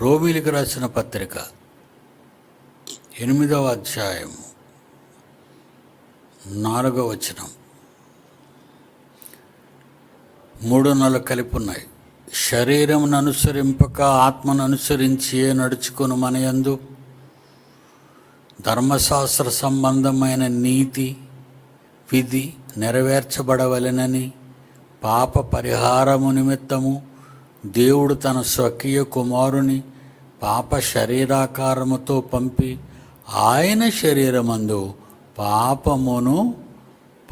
రోమిలికి రాసిన పత్రిక ఎనిమిదవ అధ్యాయం నాలుగవ వచనం. మూడు నాలుగు కలిపి ఉన్నాయి శరీరమును అనుసరింపక ఆత్మను అనుసరించి నడుచుకుని మనయందు ధర్మశాస్త్ర సంబంధమైన నీతి విధి నెరవేర్చబడవలెనని పాప పరిహారము నిమిత్తము దేవుడు తన స్వకీయ కుమారుని పాప శరీరాకారముతో పంపి ఆయన శరీరమందు పాపమును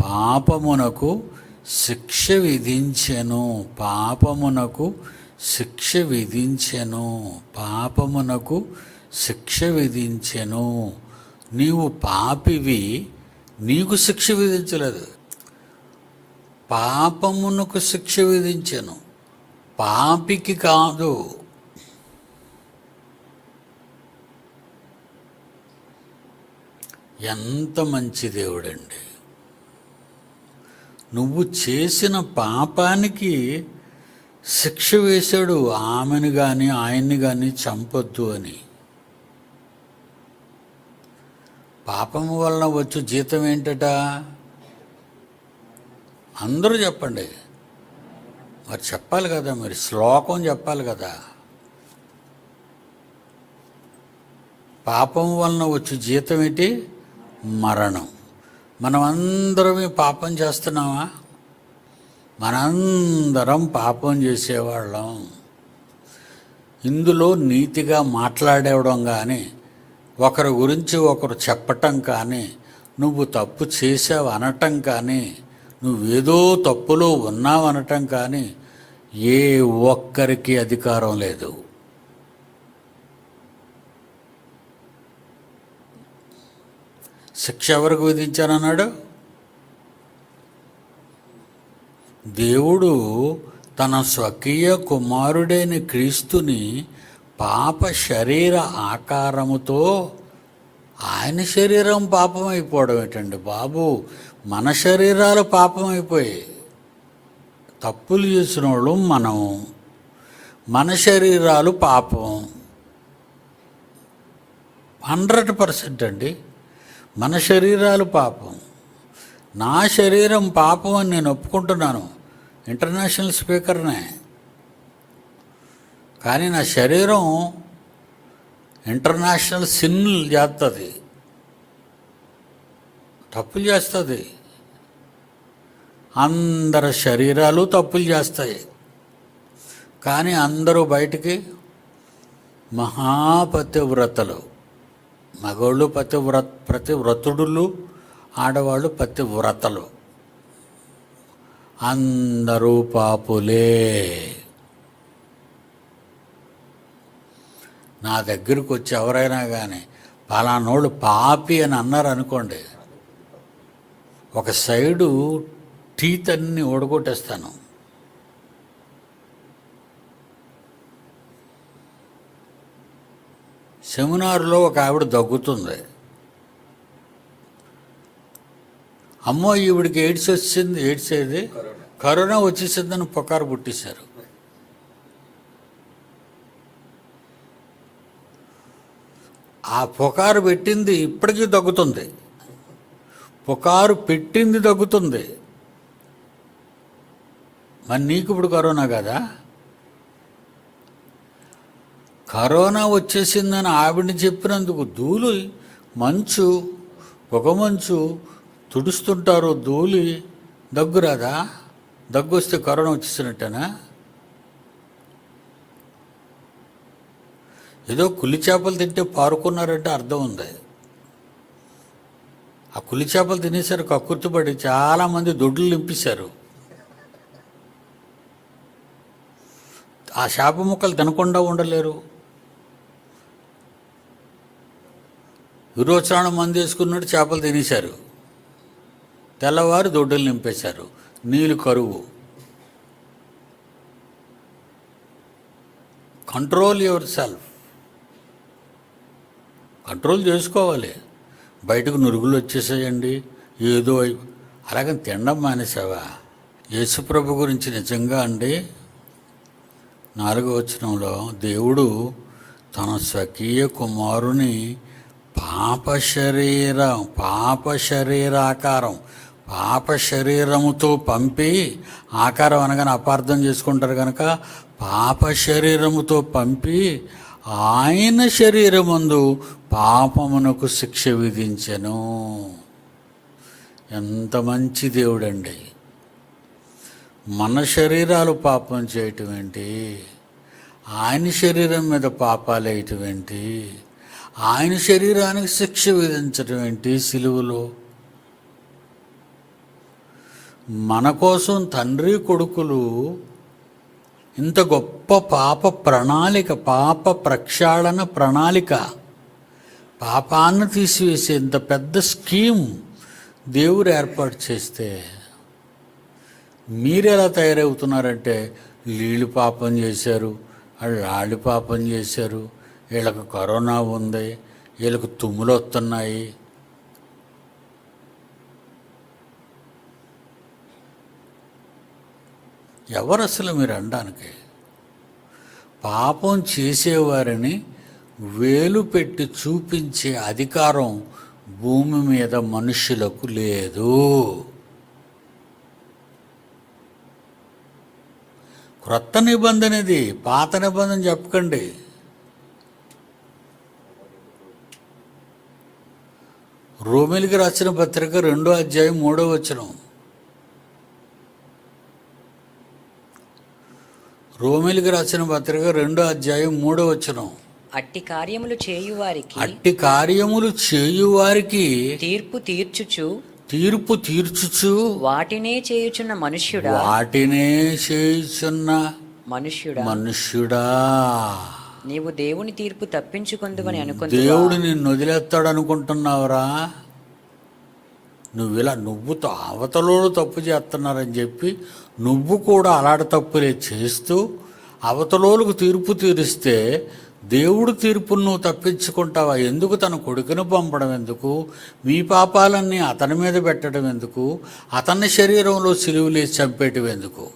పాపమునకు శిక్ష విధించెను పాపమునకు శిక్ష విధించెను పాపమునకు శిక్ష విధించెను. నీవు పాపివి నీకు శిక్ష విధించలేదు. పాపమునకు శిక్ష విధించెను. పాపికి కాదు. ఎంత మంచి దేవుడండి. నువ్వు చేసిన పాపానికి శిక్ష వేశాడు ఆమెను కానీ ఆయన్ని కానీ చంపొద్దు అని. పాపము వలన వచ్చు జీతం ఏంటట? అందరూ చెప్పండి. మరి చెప్పాలి కదా మరి శ్లోకం చెప్పాలి కదా. పాపం వలన వచ్చే జీతం ఏంటి? మరణం. మనం అందరం పాపం చేస్తున్నామా? మనందరం పాపం చేసేవాళ్ళం. ఇందులో నీతిగా మాట్లాడేవడం కానీ ఒకరి గురించి ఒకరు చెప్పటం కానీ నువ్వు తప్పు చేసావు అనటం కానీ నువ్వేదో తప్పులో ఉన్నావు అనటం కానీ ఏ ఒక్కరికి అధికారం లేదు. శిక్ష ఎవరికి విధించానన్నాడు? దేవుడు తన స్వకీయ కుమారుడైన క్రీస్తుని పాప శరీర ఆకారముతో ఆయన శరీరం పాపం అయిపోవడం ఏంటండి బాబు? మన శరీరాలు పాపం తప్పులు చేసిన వాళ్ళు మనం. మన శరీరాలు పాపం. హండ్రెడ్ పర్సెంట్ అండి. మన శరీరాలు పాపం. నా శరీరం పాపం అని నేను ఒప్పుకుంటున్నాను. ఇంటర్నేషనల్ స్పీకర్నే. కానీ నా శరీరం ఇంటర్నేషనల్ సిన్లు చేస్తుంది తప్పులు చేస్తుంది. అందరి శరీరాలు తప్పులు చేస్తాయి. కానీ అందరూ బయటికి మహాపతివ్రతలు. మగవాళ్ళు పతివ్ర ప్రతివ్రతుడులు ఆడవాళ్ళు పతివ్రతలు. అందరూ పాపులే. నా దగ్గరకు వచ్చి ఎవరైనా కానీ పలానోళ్ళు పాపి అని అన్నారు అనుకోండి ఒక సైడు టీత్ అన్ని ఓడగొట్టేస్తాను. సెమినార్లో ఒక ఆవిడ దగ్గుతుంది. అమ్మో ఈవిడికి ఎయిడ్స్ వచ్చింది ఎయిడ్స్ ఏది? కరోనా వచ్చేసిందని పుకారు పుట్టేశారు. ఆ పుకారు పెట్టింది ఇప్పటికీ దగ్గుతుంది. పుకారు పెట్టింది దగ్గుతుంది. మరి నీకు ఇప్పుడు కరోనా కదా? కరోనా వచ్చేసిందని ఆవిడని చెప్పినందుకు ధూళి మంచు పొగ మంచు తుడుస్తుంటారు ధూళి. దగ్గురాదా దగ్గు వస్తే కరోనా వచ్చేసినట్టేనా? ఏదో కులి చేపలు తింటే పారుకున్నారంటే అర్థం ఉంది. ఆ కులి చేపలు తినేసరికి కక్కుర్తిపడి చాలామంది దొడ్లు నింపేశారు. ఆ చేప ముక్కలు తినకుండా ఉండలేరు. విరోచనం మంది వేసుకున్నట్టు చేపలు తినేశారు. తెల్లవారు దొడ్డలు నింపేశారు. నీళ్ళు కరువు. Control your self. కంట్రోల్ చేసుకోవాలి. బయటకు నురుగులు వచ్చేసాయండి. ఏదో అయి- అలాగని తినడం మానేసావా యేసుప్రభు గురించి నిజంగా అండి. నాలుగో వచనంలో దేవుడు తన స్వకీయ కుమారుని పాప శరీరం పాప శరీరాకారం పాప శరీరముతో పంపి ఆకారం అనగానే అపార్థం చేసుకుంటారు కనుక పాప శరీరముతో పంపి ఆయన శరీరమందు పాపమునకు శిక్ష విధించెను. ఎంత మంచి దేవుడండి. మన శరీరాలు పాపం చేయటం ఏంటి? ఆయన శరీరం మీద పాపాలు వేయటం ఏంటి? ఆయన శరీరానికి శిక్ష విధించటం ఏంటి సిలువలో? మన కోసం తండ్రి కొడుకులు ఇంత గొప్ప పాప ప్రణాళిక పాప ప్రక్షాళన ప్రణాళిక పాపాన్ని తీసివేసే ఇంత పెద్ద స్కీమ్ దేవుడు ఏర్పాటు చేస్తే మీరు ఎలా తయారవుతున్నారంటే వీళ్ళు పాపం చేశారు వాళ్ళు పాపం చేశారు వీళ్ళకు కరోనా ఉంది వీళ్ళకు తుమ్ములు వస్తున్నాయి. ఎవరు అసలు మీరు అనడానికి? పాపం చేసేవారిని వేలు పెట్టి చూపించే అధికారం భూమి మీద మనుషులకు లేదు. క్రొత్త నిబంధన ఇది పాత నిబంధన చెప్పకండి. రోమిలికి రాసిన పత్రిక రెండో అధ్యాయం మూడో వచనం. రోమిలికి రాసిన పత్రిక రెండో అధ్యాయం మూడో వచనం. అట్టి కార్యములు చేయువారికి అట్టి కార్యములు చేయువారికి తీర్పు తీర్చుచు తీర్పు తీర్చుచు వాటినే చేయుచున్న మనుష్యుడా? వాటినే చేయుచున్న మనుష్యుడా? మనుష్యుడా. నీవు దేవుని తీర్పు తప్పించుకుందువని అనుకుంది దేవుడు నిన్ను వదిలేస్తాడు అనుకుంటున్నావురా నువ్వు ఇలా నువ్వు అవతలోడు తప్పు చేస్తున్నారని చెప్పి నువ్వు కూడా అలాంటి తప్పులే చేస్తూ అవతలోలకు తీర్పు తీరిస్తే దేవుడు తీర్పును నువ్వు తప్పించుకుంటావా? ఎందుకు తన కొడుకును పంపడం ఎందుకు? మీ పాపాలన్నీ అతని మీద పెట్టడం ఎందుకు? అతని శరీరంలో సిలువులేసి చంపేయటం ఎందుకు?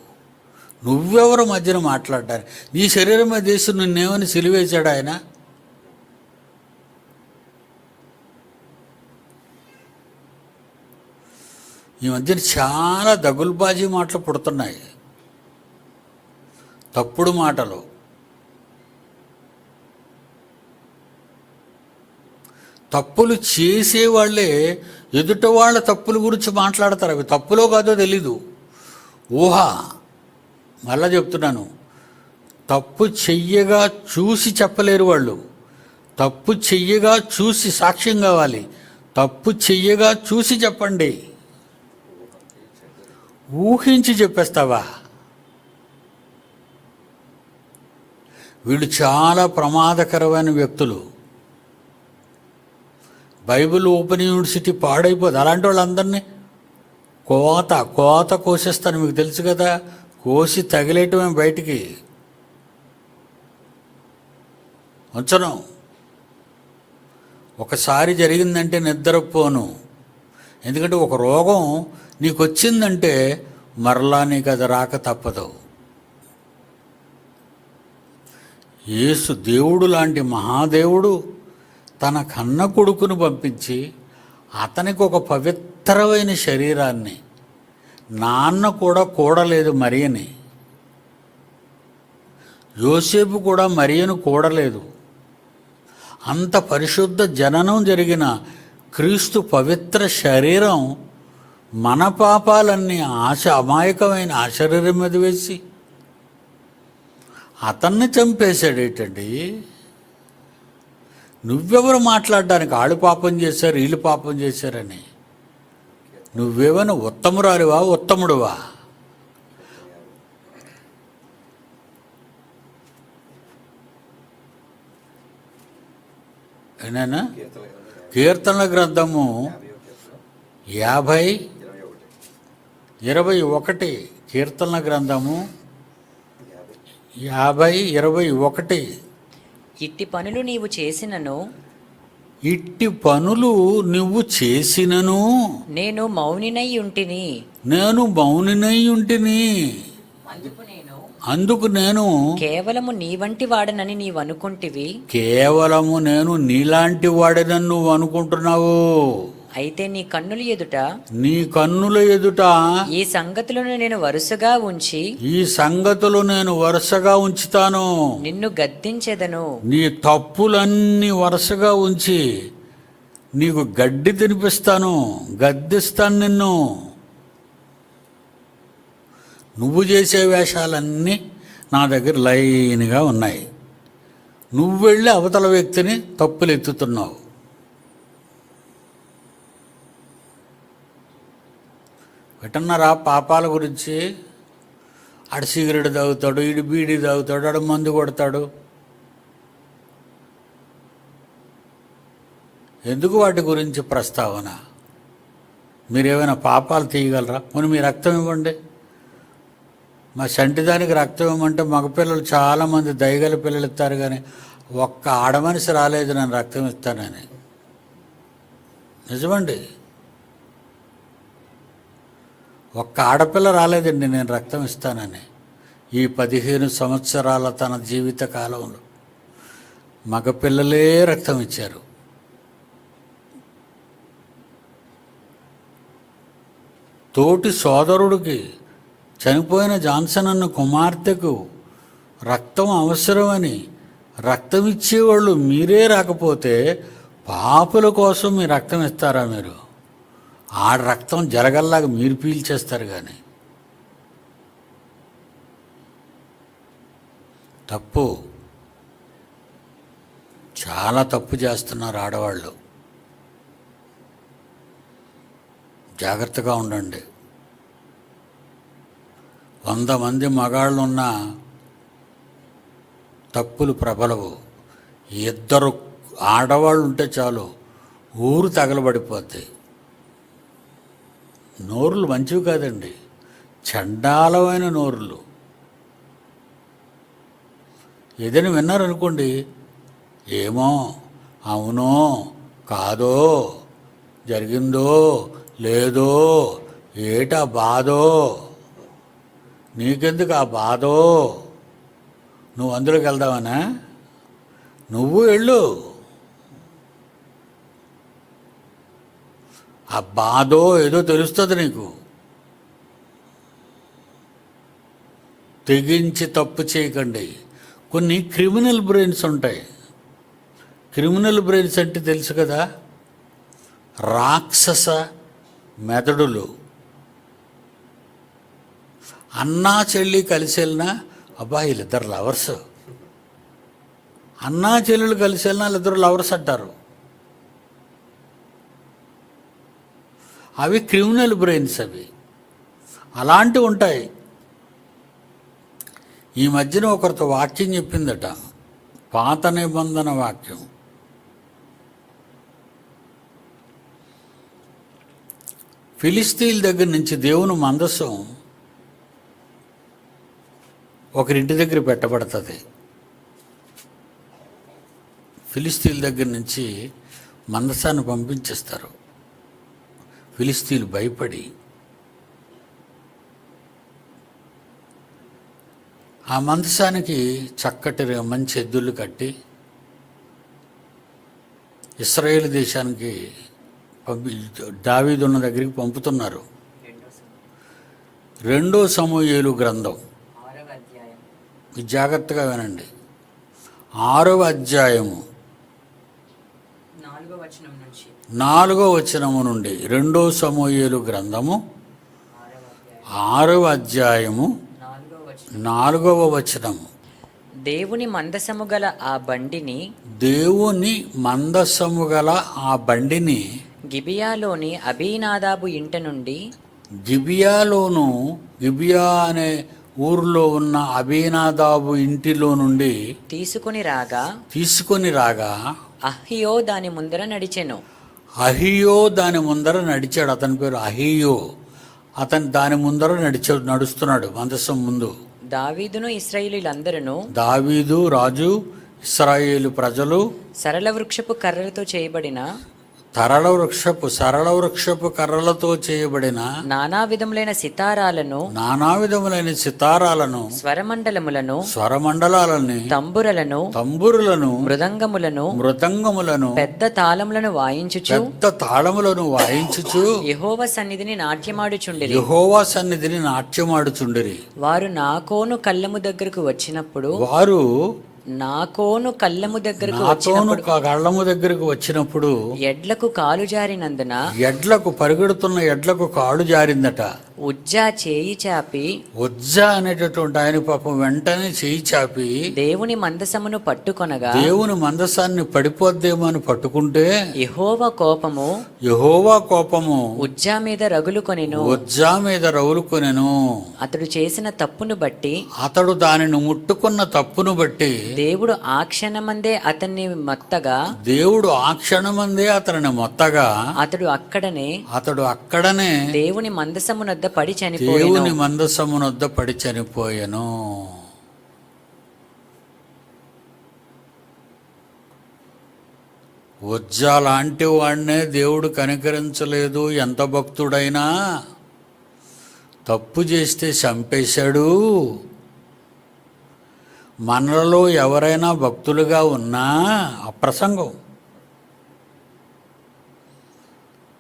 నువ్వెవరు మధ్యన మాట్లాడడానికి నీ శరీరం మీద వేసి నిన్నేమని సిలువేశాడు ఆయన? ఈ మధ్యన చాలా దగులుబాజీ మాటలు పుడుతున్నాయి. తప్పుడు మాటలు. తప్పులు చేసేవాళ్ళే ఎదుట వాళ్ళ తప్పుల గురించి మాట్లాడతారు. అవి తప్పులో కాదో తెలీదు. ఊహ మళ్ళా చెప్తున్నాను. తప్పు చెయ్యగా చూసి చెప్పలేరు వాళ్ళు. తప్పు చెయ్యగా చూసి సాక్ష్యం కావాలి. తప్పు చెయ్యగా చూసి చెప్పండి. ఊహించి చెప్పేస్తావా? వీళ్ళు చాలా ప్రమాదకరమైన వ్యక్తులు. బైబిల్ ఓపెన్ యూనివర్సిటీ పాడైపోదు. అలాంటి వాళ్ళందరినీ కోత కోత కోసేస్తాను. మీకు తెలుసు కదా కోసి తగిలేయటమే బయటికి? ఉంచను. ఒకసారి జరిగిందంటే నిద్రపోను. ఎందుకంటే ఒక రోగం నీకు వచ్చిందంటే మరలా నీకు అది రాక తప్పదు. యేసు దేవుడు లాంటి మహాదేవుడు తన కన్న కొడుకును పంపించి అతనికి ఒక పవిత్రమైన శరీరాన్ని నాన్న కూడా కూడలేదు మరియని. యోసేపు కూడా మరియను కూడలేదు. అంత పరిశుద్ధ జననం జరిగిన క్రీస్తు పవిత్ర శరీరం మన పాపాలన్నీ ఆశ అమాయకమైన ఆ శరీరం మీద వేసి అతన్ని చంపేశాడేటండి? నువ్వెవరు మాట్లాడడానికి వాళ్ళు పాపం చేశారు వీళ్ళు పాపం చేశారని? నువ్వేమైనా ఉత్తమురాలివా ఉత్తముడువా? ఏనానా కీర్తనల గ్రంథము యాభై ఇరవై ఒకటి. కీర్తనల గ్రంథము యాభై ఇరవై ఒకటి. ఇట్టి పనులు నీవు చేసినను? ఇట్టి పనులు నువ్వు చేసినను? నేను మౌనినై ఉంటిని. నేను మౌనినై ఉంటిని. అందుకు నేను కేవలము నీ వంటి వాడనని నీవు అనుకుంటివి? కేవలము నేను నీలాంటి వాడినని నువ్వు అనుకుంటున్నావు. అయితే నీ కన్నుల ఎదుట నీ కన్నుల ఎదుట ఈ సంగతులను నేను వరుసగా ఉంచి ఈ సంగతులు నేను వరుసగా ఉంచుతాను. నిన్ను గద్దించెదను. నీ తప్పులన్నీ వరుసగా ఉంచి నీకు గడ్డి తినిపిస్తాను. గద్దిస్తాను నిన్ను. నువ్వు చేసే వేషాలన్నీ నా దగ్గర లైన్గా ఉన్నాయి. నువ్వు వెళ్ళి అవతల వ్యక్తిని తప్పులు ఎత్తుతున్నావు వింటున్నారా పాపాల గురించి? ఆడు సిగరెట్ తాగుతాడు ఇడు బీడి తాగుతాడు ఆడు మందు కొడతాడు. ఎందుకు వాటి గురించి ప్రస్తావన? మీరేమైనా పాపాలు తీయగలరా? మరి మీ రక్తం ఇవ్వండి. మా సంటిదానికి రక్తం ఇవ్వమంటే మగపిల్లలు చాలామంది దయగల పిల్లలు ఇస్తారు కానీ ఒక్క ఆడమనిషి రాలేదు నేను రక్తం ఇస్తానని. నిజమండి? ఒక్క ఆడపిల్ల రాలేదండి నేను రక్తం ఇస్తానని. ఈ పదిహేను సంవత్సరాల తన జీవిత కాలంలో మగపిల్లలే రక్తం ఇచ్చారు. తోటి సోదరుడికి చనిపోయిన జాన్సన్ అన్న కుమార్తెకు రక్తం అవసరమని రక్తం ఇచ్చేవాళ్ళు మీరే రాకపోతే పాపుల కోసం మీ రక్తం ఇస్తారా మీరు? ఆ రక్తం జరగల్లాగా మీరు పీల్చేస్తారు కానీ తప్పు. చాలా తప్పు చేస్తున్నారు ఆడవాళ్ళు. జాగ్రత్తగా ఉండండి. వంద మంది మగాళ్ళు ఉన్న తప్పులు ప్రబలవు. ఇద్దరు ఆడవాళ్ళు ఉంటే చాలు ఊరు తగలబడిపోద్ది నోరులు మంచివి కాదండి. చండాలమైన నోరులు. ఏదైనా విన్నారనుకోండి ఏమో అవునో కాదో జరిగిందో లేదో ఏటా బాధో నీకెందుకు ఆ బాధో? నువ్వు అందులోకి వెళ్దావనా? నువ్వు వెళ్ళు. ఆ బాధో ఏదో తెలుస్తుంది నీకు. తెగించి తప్పు చేయకండి. కొన్ని క్రిమినల్ బ్రెయిన్స్ ఉంటాయి. క్రిమినల్ బ్రెయిన్స్ అంటే తెలుసు కదా? రాక్షస మెదడులు. అన్నా చెల్లి కలిసి వెళ్ళినా అబ్బా వీళ్ళిద్దరు లవర్స్. అన్నా చెల్లెలు కలిసి వెళ్ళినా వాళ్ళిద్దరు లవర్స్ అంటారు. అవి క్రిమినల్ బ్రెయిన్స్ అవి. అలాంటివి ఉంటాయి. ఈ మధ్యన ఒకరితో వాక్యం చెప్పిందట. పాత నిబంధన వాక్యం. ఫిలిస్తీన్ దగ్గర నుంచి దేవుని మందసం ఒకరింటి దగ్గర పెట్టబడుతుంది. ఫిలిస్తీన్ దగ్గర నుంచి మందసాన్ని పంపించేస్తారు. ఫిలిస్తీన్లు భయపడి ఆ మందసానికి చక్కటి మంచి ఎద్దులు కట్టి ఇస్రాయేల్ దేశానికి పంపి దావీదున్న దగ్గరికి పంపుతున్నారు. రెండో సమూహేలు గ్రంథం. జాగ్రత్తగా వినండి. ఆరవ అధ్యాయము. నాలుగో వచనము నుండి రెండో సమూహేలు గ్రంథము ఆరవ అధ్యాయము నాలుగవ వచనము. దేవుని మందసము గల ఆ బండిని దేవుని మందస్సము గల ఆ బండిని గిబియాలోని అబీనాదాబు ఇంట నుండి గిబియాలోను గిబియా అనే ఊరిలో ఉన్న అబీనాదాబు ఇంటిలో నుండి తీసుకుని రాగా తీసుకొని రాగా అహ్యో దాని ముందర నడిచెను. అహియో దాని ముందర నడిచాడు. అతని పేరు అహియో. అతను దాని ముందర నడిచ నడుస్తున్నాడు మందసం ముందు. దావీదును ఇస్రాయేలీలందరూ దావీదు రాజు ఇస్రాయేలు ప్రజలు సరళ వృక్షపు కర్రలతో చేయబడిన తరళ వృక్షపు సరళ వృక్షపు కర్రలతో చేయబడిన నానా విధములైన సితారాలను నానా విధములైన సితారాలను స్వరమండలములను స్వరమండలాలని తంబురలను తంబురులను మృదంగములను మృదంగములను పెద్ద తాళములను వాయించుచు పెద్ద తాళములను వాయించుచు యెహోవా సన్నిధిని నాట్యమాడుచుండిరి. యెహోవా సన్నిధిని నాట్యమాడుచుండిరి. వారు నాకోను కళ్ళము దగ్గరకు వచ్చినప్పుడు వారు నాకోను కళ్ళము దగ్గరకు నాతోను కళ్ళము దగ్గరకు వచ్చినప్పుడు ఎడ్లకు కాలు జారినందున ఎడ్లకు పరిగెడుతున్న ఎడ్లకు కాళ్ళు జారిందట. ఉజ్జా చేయి చాపి. ఉజ్జ అనేటటువంటి ఆయన పాపం వెంటనే చేయి చాపి. దేవుని మందసమును పట్టుకొనగా దేవుని మందసాన్ని పడిపోద్దేమో అని పట్టుకుంటే యెహోవా కోపము యెహోవా కోపము ఉజ్జా మీద రగులుకొనెను ఉజ్జా మీద రవులుకొనెను అతడు చేసిన తప్పును బట్టి అతడు దానిని ముట్టుకున్న తప్పును బట్టి దేవుడు ఆ క్షణమందే అతన్ని మొత్తగా దేవుడు ఆ క్షణమందే అతనిని మొత్తగా అతడు అక్కడనే అతడు అక్కడనే దేవుని మందసమునొద్ద పడి చనిపోయాను. దేవుని మందసమునొద్ద పడి చనిపోయాను. లాంటి వాడినే దేవుడు కనికరించలేదు. ఎంత భక్తుడైనా తప్పు చేస్తే చంపేశాడు. మనలో ఎవరైనా భక్తులుగా ఉన్నా అప్రసంగం.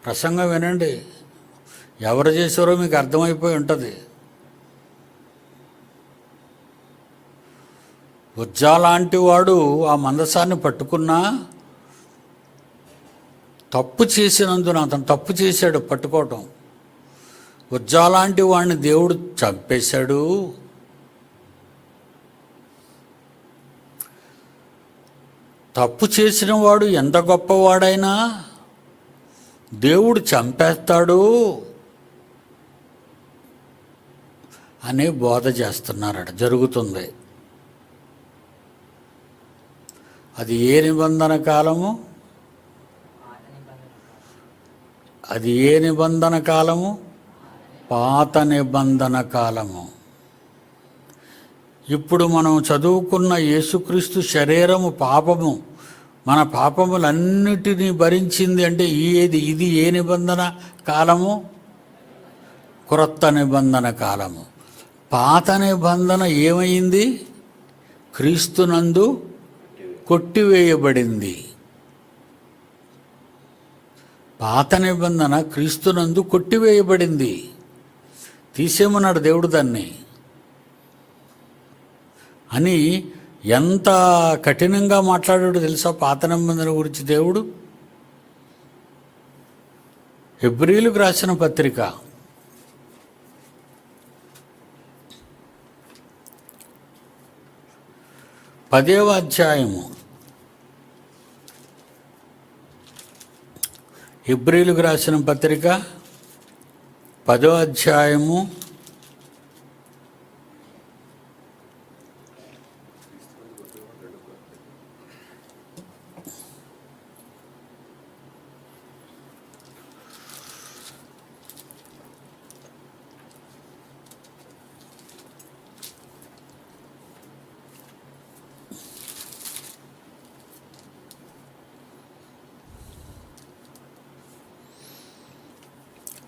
ప్రసంగం వినండి. ఎవరు చేశారో మీకు అర్థమైపోయి ఉంటుంది. ఉజ్జా లాంటి వాడు ఆ మందసాన్ని పట్టుకున్నా తప్పు చేసినందున అతను తప్పు చేశాడు పట్టుకోవటం. ఉజ్జా లాంటి వాడిని దేవుడు చంపేశాడు. తప్పు చేసిన వాడు ఎంత గొప్పవాడైనా దేవుడు చంపేస్తాడు. అనే బోధ చేస్తున్నారట. జరుగుతుంది. అది ఏ నిబంధన కాలము? అది ఏ నిబంధన కాలము? పాత నిబంధన కాలము. ఇప్పుడు మనం చదువుకున్న యేసుక్రీస్తు శరీరము పాపము. మన పాపములన్నిటినీ భరించింది అంటే ఈ ఏది? ఇది ఏ నిబంధన కాలము? క్రొత్త నిబంధన కాలము. పాత నిబంధన ఏమైంది? క్రీస్తునందు కొట్టివేయబడింది. పాత నిబంధన క్రీస్తునందు కొట్టివేయబడింది. తీసేమన్నాడు దేవుడు దాన్ని? అని ఎంత కఠినంగా మాట్లాడాడు తెలుసా పాత నిబంధన గురించి దేవుడు? హెబ్రిలకు రాసిన పత్రిక. పదేవ అధ్యాయము ఇబ్రిలుకు రాసిన పత్రిక పదో అధ్యాయము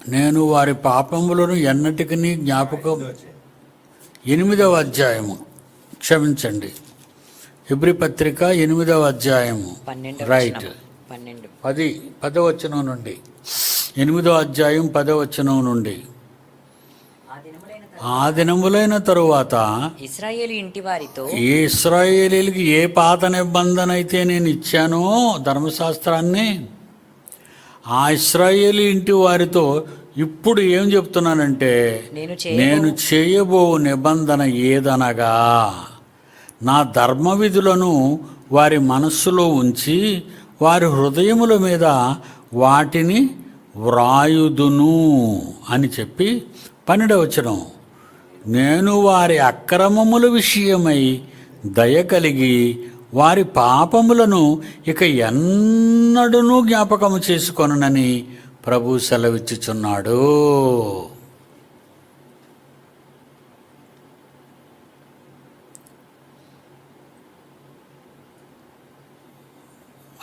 నేను వారి పాపములను ఎన్నటికీ జ్ఞాపకం ఎనిమిదవ అధ్యాయము. క్షమించండి. హిబ్రి పత్రిక ఎనిమిదవ అధ్యాయము. రైట్. పన్నెండు. పది పదవచనం నుండి. ఎనిమిదో అధ్యాయం పదవచనం నుండి. ఆ దినములైన తరువాత ఇస్రాయేలు ఇంటి వారితో ఇస్రాయేలీలకి ఏ పాత నిబంధన అయితే నేను ఇచ్చానో ధర్మశాస్త్రాన్ని ఆ ఇస్రాయేలీ ఇంటి వారితో ఇప్పుడు ఏం చెప్తున్నానంటే నేను చేయబో నిబంధన ఏదనగా నా ధర్మ విధులను వారి మనస్సులో ఉంచి వారి హృదయముల మీద వాటిని వ్రాయుదును అని చెప్పి పన్నెండవచనం నేను వారి అక్రమముల విషయమై దయ కలిగి వారి పాపములను ఇక ఎన్నడూ జ్ఞాపకము చేసుకొనని ప్రభు సెలవిచ్చుచున్నాడు.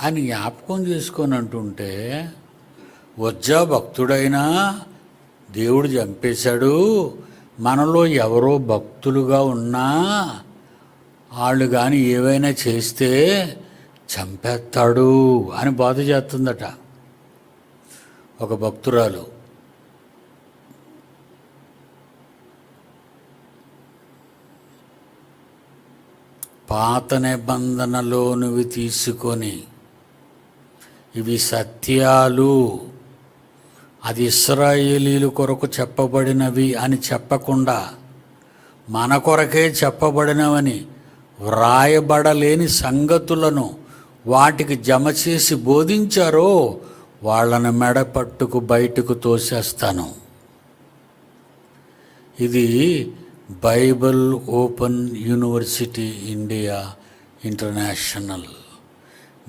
అని జ్ఞాపకం చేసుకొని అంటుంటే వజ్జా భక్తుడైనా? దేవుడు చంపేశాడు. మనలో ఎవరో భక్తులుగా ఉన్నా వాళ్ళు కానీ ఏవైనా చేస్తే చంపేస్తాడు అని బాధ చేస్తుందట. ఒక భక్తురాలు. పాత నిబంధనలోనివి తీసుకొని ఇవి సత్యాలు అది ఇస్రాయేలీలు కొరకు చెప్పబడినవి అని చెప్పకుండా మన కొరకే చెప్పబడినవని వ్రాయబడలేని సంగతులను వాటికి జమ చేసి బోధించారో వాళ్ళని మెడ పట్టుకు బయటకు తోసేస్తాను. ఇది Bible open university India international.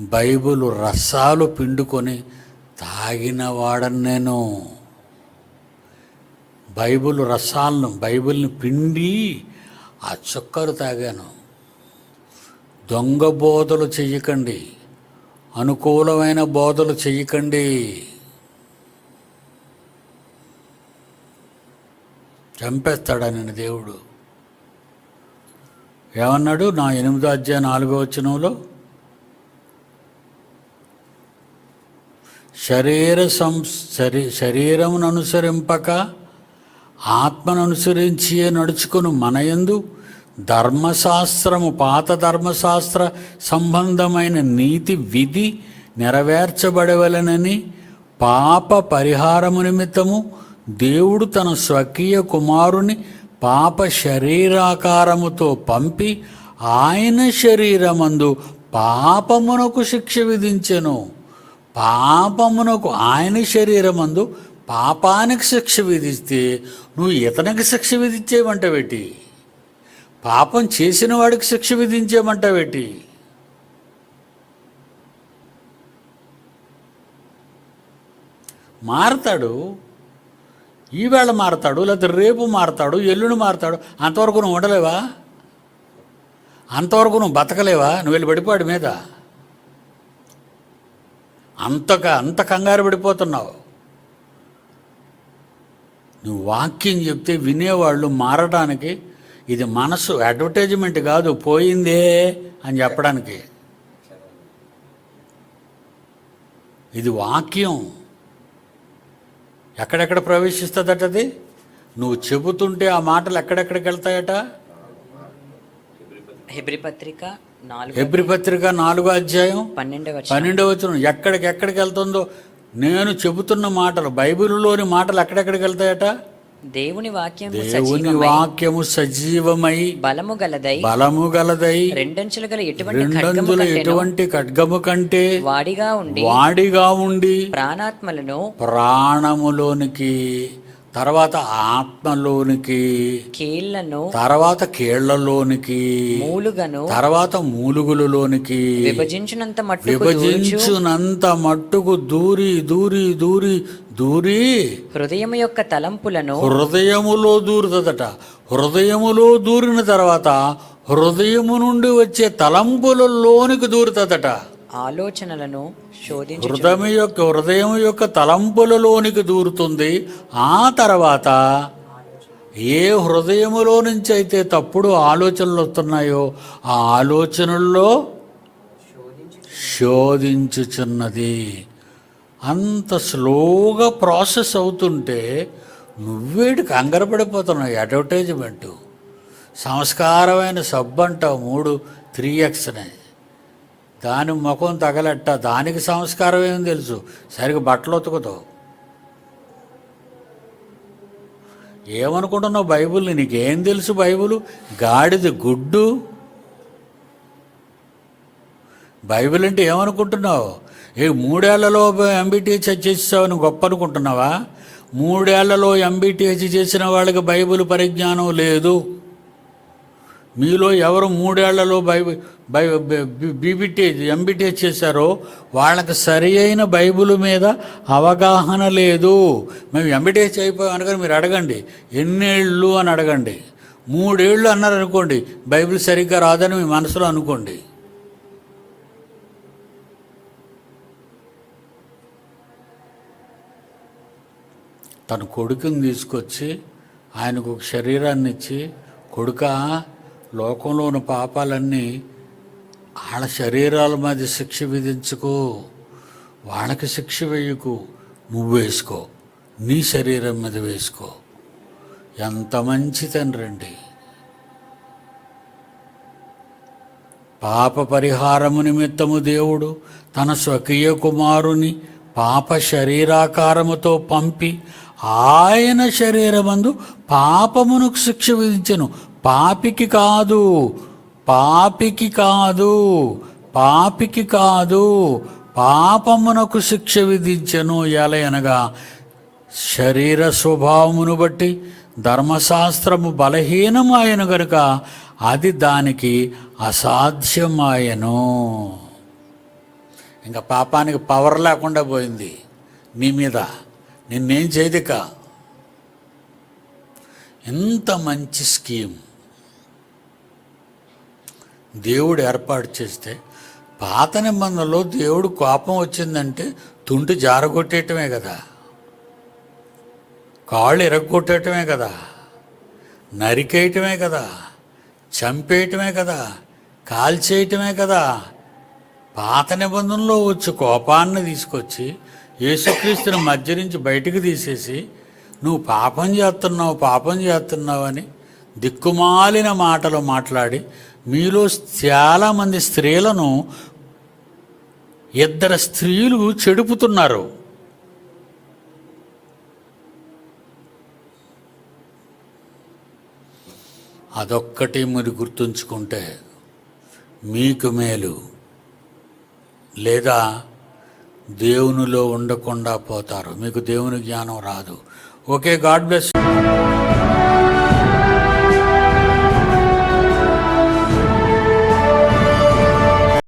Bible రసాలు పిండుకొని తాగిన వాడని నేను. బైబిల్ రసాలను బైబిల్ని పిండి ఆ చుక్కరు తాగాను. దొంగ బోధలు చెయ్యకండి. అనుకూలమైన బోధలు చెయ్యకండి. చంపేస్తాడని దేవుడు? ఏమన్నాడు? నా ఎనిమిదో అధ్యాయ నాలుగో వచనంలో? శరీర సం శరీ శరీరమును అనుసరింపక ఆత్మను అనుసరించి నడుచుకుని మనయందు ధర్మశాస్త్రము పాత ధర్మశాస్త్ర సంబంధమైన నీతి విధి నెరవేర్చబడవలనని పాప పరిహారము నిమిత్తము దేవుడు తన స్వకీయ కుమారుని పాప శరీరాకారముతో పంపి ఆయన శరీరమందు పాపమునకు శిక్ష విధించెను. పాపమునకు ఆయన శరీరమందు పాపానికి శిక్ష విధిస్తే నువ్వు ఇతనికి శిక్ష విధించేమంటవేటి పాపం చేసిన వాడికి శిక్ష విధించేమంటావేటి మారతాడు ఈవేళ మారతాడు లేకపోతే రేపు మారతాడు ఎల్లుండి మారతాడు అంతవరకు నువ్వు ఉండలేవా? అంతవరకు నువ్వు బతకలేవా? నువ్వు వెళ్ళి పడిపోయాడు మీద. అంతగా అంత కంగారు పడిపోతున్నావు. నువ్వు వాక్యం చెప్తే వినేవాళ్ళు మారడానికి ఇది మనసు అడ్వర్టైజ్మెంట్ కాదు పోయిందే అని చెప్పడానికి. ఇది వాక్యం. ఎక్కడెక్కడ ప్రవేశిస్తుందట అది? నువ్వు చెబుతుంటే ఆ మాటలు ఎక్కడెక్కడికి వెళ్తాయట? హెబ్రి పత్రిక నాలుగు ఎబ్రి పత్రిక నాలుగో అధ్యాయం? పన్నెండవ. పన్నెండవ వచనం. ఎక్కడికి ఎక్కడికి వెళ్తుందో? నేను చెబుతున్న మాటలు బైబిల్లోని మాటలు ఎక్కడెక్కడికి వెళ్తాయట? దేవుని వాక్యం దేవుని వాక్యము సజీవమై బలము గలదై బలము గలదై రెండంచులు గల ఎటువంటి కంటెను ఎటువంటి ఖడ్గము కంటే వాడిగా ఉండి వాడిగా ఉండి ప్రాణాత్మలను ప్రాణములోనికి తర్వాత ఆత్మలోనికి కీళ్ళను తర్వాత కీళ్ళలోనికి మూలుగను తర్వాత మూలుగులలోనికి విభజించినంత మట్టుకు దూర్చు విభజించునంత మట్టుకు దూరి దూరి దూరి దూరి హృదయం యొక్క తలంపులను హృదయములో దూరుతుందట. హృదయములో దూరిన తర్వాత హృదయము నుండి వచ్చే తలంపులలోనికి దూరుతుందట. ఆలోచనలను శోధించు హృదయం యొక్క హృదయం యొక్క తలంపులలోనికి దూరుతుంది. ఆ తర్వాత ఏ హృదయములో నుంచి అయితే తప్పుడు ఆలోచనలు వస్తున్నాయో ఆ ఆలోచనల్లో శోధించుచున్నది. అంత స్లోగా ప్రాసెస్ అవుతుంటే నువ్వేటి కంగారపడిపోతున్నావు అడ్వర్టైజ్మెంటు. సంస్కారమైన సబ్బు అంటావు మూడు త్రీ ఎక్స్నే దాని ముఖం తగలట్ట. దానికి సంస్కారం ఏమి తెలుసు? సరిగ్గా బట్టలు ఉతుకుతావు. ఏమనుకుంటున్నావు బైబిల్ని? నీకేం తెలుసు బైబిల్? గాడిది గుడ్డు. బైబిల్ అంటే ఏమనుకుంటున్నావు? ఏ మూడేళ్ళలో ఎంబీటీహెచ్ చేసేసావని గొప్ప అనుకుంటున్నావా మూడేళ్ళలో ఎంబీటీహెచ్ చేసిన వాళ్ళకి బైబిల్ పరిజ్ఞానం లేదు. మీలో ఎవరు మూడేళ్ళలో బైబిల్ బై బీబీటీ ఎంబీటీహెచ్ చేశారో వాళ్ళకి సరి అయిన బైబిల్ మీద అవగాహన లేదు. మేము ఎంబీటీహెచ్ అయిపోయాం అనగానే మీరు అడగండి. ఎన్నేళ్ళు అని అడగండి. మూడేళ్ళు అన్నారు అనుకోండి బైబిల్ సరిగ్గా రాదని మీ మనసులో అనుకోండి. తన కొడుకుని తీసుకొచ్చి ఆయనకు ఒక శరీరాన్ని ఇచ్చి కొడుక లోకంలో ఉన్న పాపాలన్నీ వాళ్ళ శరీరాల మీద శిక్ష విధించుకో వాళ్ళకి శిక్ష వేయకు నువ్వు వేసుకో నీ శరీరం మీద వేసుకో. ఎంత మంచి తండ్రి అండి పాప పరిహారము నిమిత్తము దేవుడు తన స్వకీయ కుమారుని పాప శరీరాకారముతో పంపి ఆయన శరీరమందు పాపమునకు శిక్ష విధించెను. పాపికి కాదు. పాపికి కాదు. పాపికి కాదు. పాపమునకు శిక్ష విధించెను ఎలయనగా శరీర స్వభావమును బట్టి ధర్మశాస్త్రము బలహీనమాయను గనుక అది దానికి అసాధ్యమాయను. ఇంకా పాపానికి పవర్ లేకుండా పోయింది మీ మీద. నిన్నేం చేయదిక? ఎంత మంచి స్కీమ్. దేవుడు ఏర్పాటు చేస్తే పాత నిబంధనలో దేవుడు కోపం వచ్చిందంటే తుంటి జారగొట్టేయటమే కదా. కాళ్ళు ఇరగొట్టేయటమే కదా. నరికేయటమే కదా. చంపేయటమే కదా. కాల్చేయటమే కదా. పాత నిబంధనలో వచ్చి కోపాన్ని తీసుకొచ్చి యేసుక్రీస్తుని మధ్య నుంచి బయటకు తీసేసి నువ్వు పాపం చేస్తున్నావు పాపం చేస్తున్నావు అని దిక్కుమాలిన మాటలు మాట్లాడి మీలో చాలామంది స్త్రీలను ఇద్దరు స్త్రీలు చెడుపుతున్నారు. అదొక్కటి మీరు గుర్తుంచుకుంటే మీకు మేలు లేదా దేవునిలో ఉండకుండా పోతారు. మీకు దేవుని జ్ఞానం రాదు. Okay God bless